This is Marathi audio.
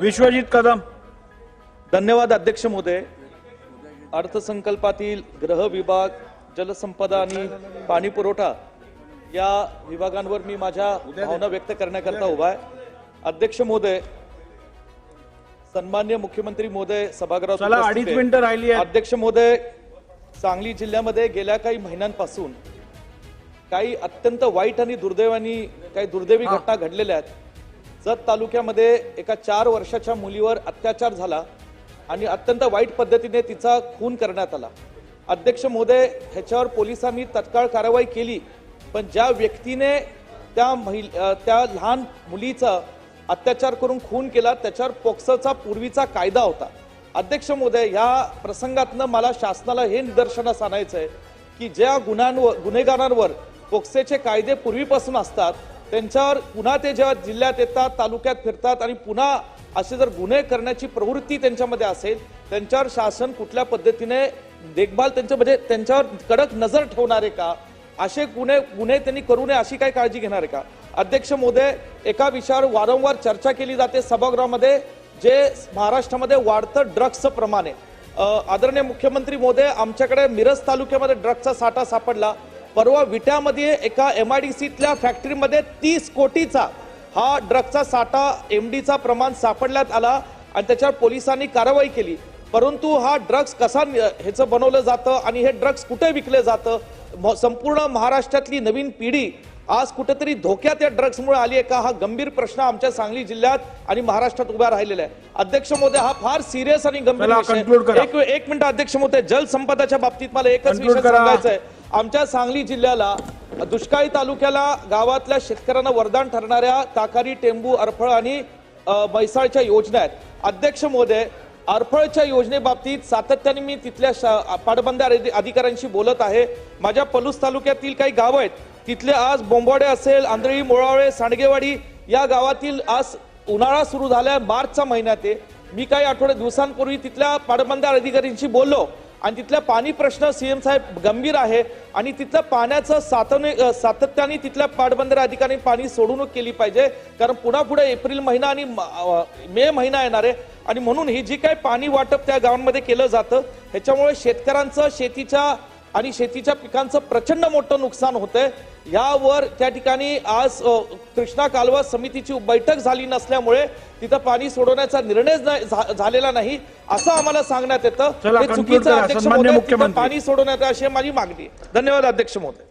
विश्वजित कदम. धन्यवाद अध्यक्ष महोदय. अर्थसंकल्पातील गृह विभाग जलसंपदा आणि पाणी पुरवठा या विभागांवर मी माझ्या भावना व्यक्त करण्याकरता उभा आहे. अध्यक्ष महोदय सन्मान्य मुख्यमंत्री महोदय सभागृहात. मिनिटं राहिली अध्यक्ष महोदय सांगली जिल्ह्यामध्ये गेल्या काही महिन्यांपासून काही अत्यंत वाईट आणि दुर्दैवानी काही दुर्दैवी घटना घडलेल्या आहेत. जत तालुक्यामध्ये एका चार वर्षाच्या मुलीवर अत्याचार झाला आणि अत्यंत वाईट पद्धतीने तिचा खून करण्यात आला. अध्यक्ष महोदय ह्याच्यावर पोलिसांनी तत्काळ कारवाई केली पण ज्या व्यक्तीने त्या महिल त्या लहान मुलीचा अत्याचार करून खून केला त्याच्यावर पोक्सोचा पूर्वीचा कायदा होता. अध्यक्ष मोदय या प्रसंगातनं मला शासनाला हे निदर्शनास आणायचं आहे की ज्या गुन्ह्यांवर गुन्हेगारांवर पोक्सेचे कायदे पूर्वीपासून असतात त्यांच्यावर पुन्हा ते जेव्हा जिल्ह्यात येतात तालुक्यात फिरतात आणि पुन्हा असे जर गुन्हे करण्याची प्रवृत्ती त्यांच्यामध्ये असेल त्यांच्यावर शासन कुठल्या पद्धतीने देखभाल त्यांच्या म्हणजे त्यांच्यावर कडक नजर ठेवणार आहे का? असे गुन्हे गुन्हे त्यांनी करू नये अशी काय काळजी घेणार आहे का? अध्यक्ष मोदय एका विषयावर वारंवार चर्चा केली जाते सभागृहामध्ये जे महाराष्ट्रामध्ये वाढतं ड्रग्सचं प्रमाण आहे. आदरणीय मुख्यमंत्री मोदय आमच्याकडे मिरज तालुक्यामध्ये ड्रग्सचा साठा सापडला. परवा विट्यामध्ये एका एम आय डी सीतल्या फॅक्टरीमध्ये तीस कोटीचा हा ड्रग्सचा साठा एम डीचा प्रमाण सापडण्यात आला आणि त्याच्यावर पोलिसांनी कारवाई केली. परंतु हा ड्रग्स कसा ह्याचं बनवलं जातं आणि हे ड्रग्स कुठे विकले जातं? संपूर्ण महाराष्ट्रातली नवीन पिढी आज कुठेतरी धोक्यात या ड्रग्समुळे आली आहे का? हा गंभीर प्रश्न आमच्या सांगली जिल्ह्यात आणि महाराष्ट्रात उभा राहिलेला आहे अध्यक्ष मोदी हा फार सिरियस आणि गंभीर. एक एक मिनिट अध्यक्ष मोदी जलसंपदाच्या बाबतीत मला एकच विषय. सांगायचा आहे. आमच्या सांगली जिल्ह्याला दुष्काळी तालुक्याला गावातल्या शेतकऱ्यांना वरदान ठरणाऱ्या ताकारी टेंबू अरफळ आणि म्हैसाळच्या योजना आहेत. अध्यक्ष महोदय अरफळच्या योजनेबाबतीत सातत्याने मी तिथल्या शा- अधिकाऱ्यांशी बोलत आहे. माझ्या पलूस तालुक्यातील काही गावं आहेत. तिथले आज बोंबाडे असेल आंधळी मोळावळे सांडगेवाडी या गावातील आज उन्हाळा सुरू झालाय मार्चच्या महिन्यात आहे. मी काही आठवडे दिवसांपूर्वी तिथल्या पाटबंधार अधिकाऱ्यांशी बोललो. आणि तिथल्या पाणी प्रश्न सीएम साहेब गंभीर आहे. आणि तिथलं पाण्याचं सातने सातत्याने तिथल्या पाटबंधारे अधिकाऱ्यांनी पाणी सोडवणूक केली पाहिजे. कारण पुन्हा पुढे एप्रिल महिना आणि म- मे महिना येणार आहे. आणि म्हणून ही जी काही पाणी वाटप त्या गावांमध्ये केलं जातं ह्याच्यामुळे शेतकऱ्यांचं शेतीच्या आणि शेतीच्या पिकांचं प्रचंड मोठं नुकसान होतंय यावर त्या ठिकाणी आज कृष्णा कालवा समितीची बैठक झाली नसल्यामुळे तिथं पाणी सोडवण्याचा निर्णय झालेला नाही असं आम्हाला सांगण्यात येतं हे चुकीचं. अध्यक्ष. पाणी सोडवण्यात अशी माझी मागणी. धन्यवाद अध्यक्ष महोदय